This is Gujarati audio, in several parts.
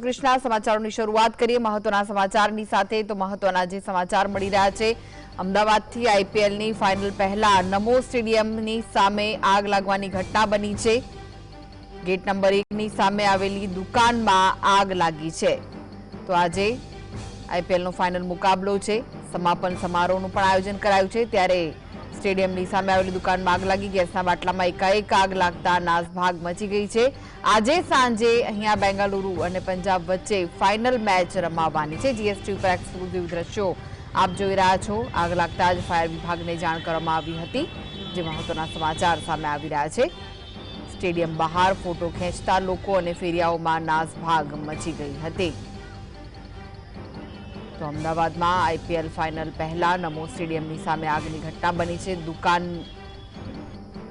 કૃષ્ણા સમાચારોની શરૂઆત કરીએ. મહત્વના સમાચારની સાથે તો મહત્વના જે સમાચાર મળી રહ્યા છે, અમદાવાદથી આઈપીએલની ફાઇનલ પહેલા નમો સ્ટેડિયમની સામે આગ લાગવાની ઘટના બની છે. ગેટ નંબર એકની સામે આવેલી દુકાનમાં આગ લાગી છે. તો આજે આઈપીએલનો ફાઇનલ મુકાબલો છે. સમાપન સમારોહનું પણ આયોજન કરાયું છે. ત્યારે સ્ટેડિયમની સામે આવેલી દુકાનમાં આગ લાગી, ગેસના બાટલામાં એકાએક આગ લાગતા નાસભાગ મચી ગઈ છે. આજે સાંજે અહીંયા બેંગાલુરુ અને પંજાબ વચ્ચે ફાઇનલ મેચ રમાવાની છે. જીએસટી ઉપર એક્સક્લુઝિવ દ્રશ્યો આપ જોઈ રહ્યા છો. આગ લાગતા જ ફાયર વિભાગને જાણ કરવામાં આવી હતી, જે મહત્વના સમાચાર સામે આવી રહ્યા છે. સ્ટેડિયમ બહાર ફોટો ખેંચતા લોકો અને ફેરિયાઓમાં નાસભાગ મચી ગઈ હતી. તો અમદાવાદમાં આઈપીએલ ફાઇનલ પહેલા નમો સ્ટેડિયમની સામે આગની ઘટના બની છે. દુકાન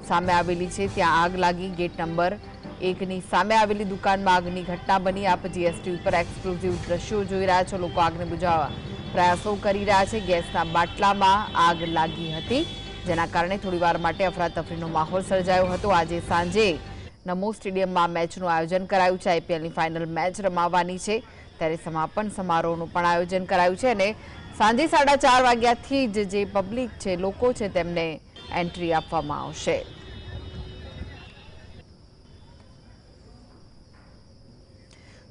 સામે આવેલી છે. ત્યાં આગ લાગી. ગેટ નંબર એકની સામે આવેલી દુકાનમાં આગની ઘટના બની. આપ જીએસટી ઉપર એક્સક્લુઝિવ દ્રશ્યો જોઈ રહ્યા છો. લોકો આગને બુજાવવા પ્રયાસો કરી રહ્યા છે. ગેસના બાટલામાં આગ લાગી હતી, જેના કારણે થોડીવાર માટે અફરાતફરીનો માહોલ સર્જાયો હતો. આજે સાંજે નમો સ્ટેડિયમમાં મેચનું આયોજન કરાયું છે. આઈપીએલની ફાઇનલ મેચ રમાવાની છે. ત્યારે સમાપન સમારોહનું પણ આયોજન કરાયું છે અને સાંજે સાડા ચાર વાગ્યાથી જ પબ્લિક છે, લોકો છે તેમને એન્ટ્રી આપવામાં આવશે.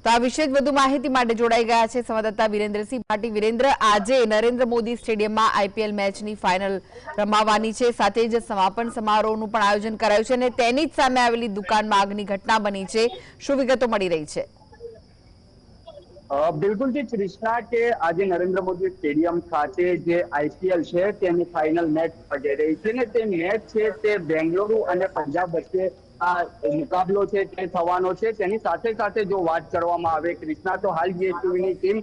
તો આ વિશે વધુ માહિતી માટે જોડાઈ ગયા છે સંવાદદાતા વિરેન્દ્રસિંહ પાટી વિરેન્દ્ર, આજે નરેન્દ્ર મોદી સ્ટેડિયમમાં આઈપીએલ મેચની ફાઇનલ રમાવાની છે. સાથે જ સમાપન સમારોહનું પણ આયોજન કરાયું છે અને તેની જ સામે આવેલી દુકાનમાં આગની ઘટના બની છે. શું વિગતો મળી રહી છે? અ, બિલકુલથી કૃષ્ણા કે આજે નરેન્દ્ર મોદી સ્ટેડિયમ ખાતે જે આઈપીએલ છે તેની ફાઇનલ મેચ જઈ રહી છે ને તે મેચ છે તે બેંગલુરુ અને પંજાબ વચ્ચે આ મુકાબલો છે, તે થવાનો છે. તેની સાથે સાથે જો વાત કરવામાં આવે ક્રિષ્ના, તો હાલ જીએસટીવીની ટીમ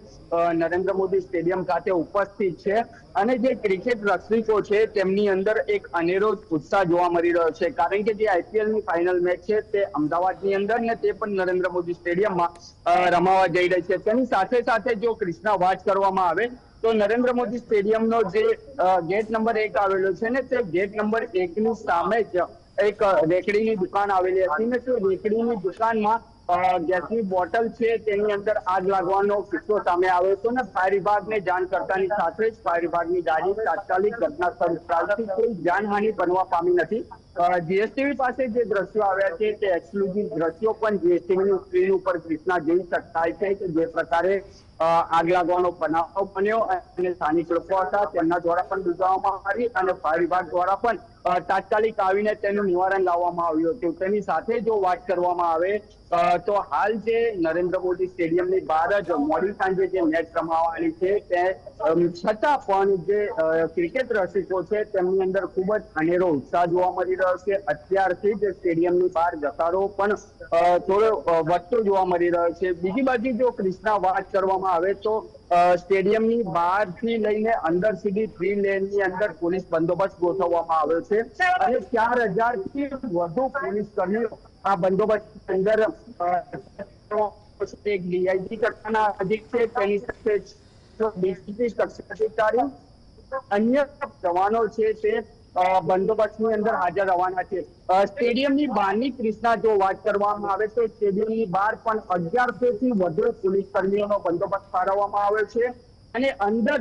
નરેન્દ્ર મોદી સ્ટેડિયમ ખાતે ઉપસ્થિત છે. અને જે ક્રિકેટ રસિકો છે, તેમની અંદર એક અનેરો ઉત્સાહ જોવા મળી રહ્યો છે. કારણ કે જે આઈપીએલની ફાઇનલ મેચ છે, તે અમદાવાદની અંદર ને તે પણ નરેન્દ્ર મોદી સ્ટેડિયમમાં રમાવા જઈ રહી છે. તેની સાથે સાથે જો ક્રિષ્ના વાત કરવામાં આવે, તો નરેન્દ્ર મોદી સ્ટેડિયમનો જે ગેટ નંબર એક આવેલો છે ને, તે ગેટ નંબર એકની સામે જ એક રેકડીની દુકાન આવેલી હતી ને તે રેકડીની દુકાનમાં ગેસની બોટલ છે તેની અંદર આગ લાગવાનો કિસ્સો સામે આવ્યો હતો ને ફાયર વિભાગને જાણ કરતાની સાથે જ ફાયર વિભાગની ગાડી તાત્કાલિક ઘટના સ્થળ કોઈ જાનહાનિ બનવા પામી નથી. જીએસટીવી પાસે જે દ્રશ્યો આવ્યા છે તે એક્સક્લુઝિવ દ્રશ્યો પણ જીએસટીવીની સ્ક્રીન ઉપર કૃષ્ણા જોઈ શકાય છે કે જે પ્રકારે આગ લાગવાનો બનાવ બન્યો અને સ્થાનિક લોકો હતા તેમના દ્વારા પણ બુઝાવવામાં આવી અને ફાયર વિભાગ દ્વારા પણ તાત્કાલિક આવીને તેનું નિવારણ લાવવામાં આવ્યું હતું. તેની સાથે જો વાત કરવામાં આવે તો હાલ જે નરેન્દ્ર મોદી સ્ટેડિયમની બહાર જ મોડી સાંજે જે મેચ રમાવાની છે, તે છતાં પણ જે ક્રિકેટ રસિકો છે, તેમની અંદર ખૂબ જ અનેરો ઉત્સાહ જોવા મળી રહ્યો છે. અત્યારથી જ સ્ટેડિયમની બહાર ઘસારો પણ થોડો વધતો જોવા મળી રહ્યો છે. બીજી બાજુ જો ક્રિષ્ના વાત કરવામાં આવે, તો સ્ટેડિયમની બહારથી લઈને અંદર સુધી થ્રી લેનની અંદર પોલીસ બંદોબસ્ત ગોઠવવામાં આવ્યો છે. અને ચાર હજારથી વધુ પોલીસ કર્મીઓ આ બંદોબસ્ત અંદર એક ડીઆઈજી કક્ષાના અધિક છે, તેની સાથે અધિકારી, અન્ય જવાનો છે તે બંદોબસ્તની અંદર હાજર રહેવાના છે. સ્ટેડિયમની બહારની ક્રિષ્ના જો વાત કરવામાં આવે તો સ્ટેડિયમની બહાર પણ અગિયારસો થી વધુ પોલીસ કર્મીઓનો બંદોબસ્ત ફાળવવામાં આવ્યો છે. અને અંદર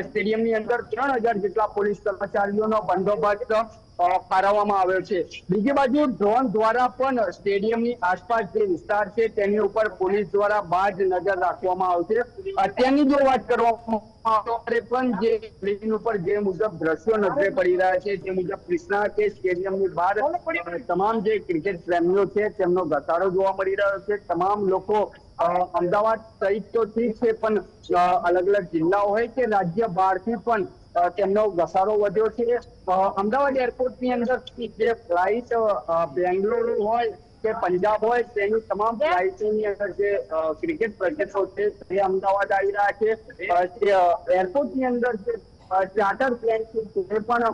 સ્ટેડિયમની અંદર ત્રણ હજાર જેટલા પોલીસ કર્મચારીઓનો બંદોબસ્ત ફાળવવામાં આવ્યો છે. બીજી બાજુ ડ્રોન દ્વારા પણ સ્ટેડિયમની આસપાસ જે વિસ્તાર છે તેની ઉપર પોલીસ દ્વારા બાજ નજર રાખવામાં આવશે અત્યારની જો વાત કરવામાં તો પણ જે સ્ક્રીન ઉપર જે મુજબ દ્રશ્યો નજરે પડી રહ્યા છે, જે મુજબ કૃષ્ણા કે સ્ટેડિયમની બહાર તમામ જે ક્રિકેટ પ્રેમીઓ છે તેમનો ઘટાડો જોવા મળી રહ્યો છે. તમામ લોકો અમદાવાદ સહિત તો ઠીક છે, પણ અલગ અલગ જિલ્લાઓ હોય કે રાજ્ય બહારથી પણ તેમનો ઘસારો વધ્યો છે. અમદાવાદ અમદાવાદ એરપોર્ટની અંદર જે ફ્લાઇટ બેંગ્લોર હોય કે પંજાબ હોય તેની તમામ ફ્લાઇટની અંદર જે ક્રિકેટ પ્રેક્ષકો છે તે અમદાવાદ આવી રહ્યા છે. એરપોર્ટની એરપોર્ટની અંદર જે ચાર્ટર પ્લેન છે પણ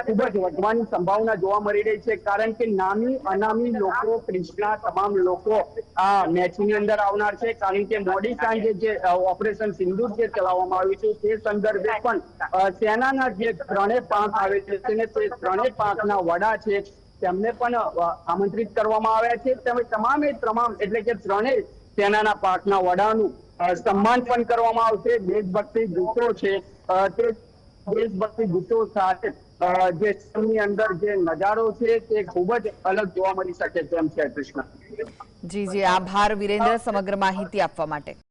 ખૂબ જ વધવાની સંભાવના જોવા મળી રહી છે. કારણ કે નામી અનામી લોકો, ક્રિષ્ના તમામ લોકો આ મેચની અંદર આવનાર છે. કારણ કે મોડી સાંજે જે ઓપરેશન સિંદૂર જે ચલાવવામાં આવ્યું છે, તે સંદર્ભે પણ સેનાના જે ત્રણેય પાંખ આવે છે તેને તે ત્રણેય પાંખના વડા છે, તેમને પણ આમંત્રિત કરવામાં આવ્યા છે. તેમજ તમામે તમામ, એટલે કે ત્રણેય સેનાના પાકના વડાનું સન્માન પણ કરવામાં આવશે. દેશભક્તિ ગીતો છે તે દેશભક્તિ ગીતો સાથે જે સ્ટેડિયમની અંદર જે નજારો છે તે ખૂબ જ અલગ જોવા મળી શકે છે કૃષ્ણ. જી જી. આભાર વિરેન્દ્ર, સમગ્ર માહિતી આપવા માટે.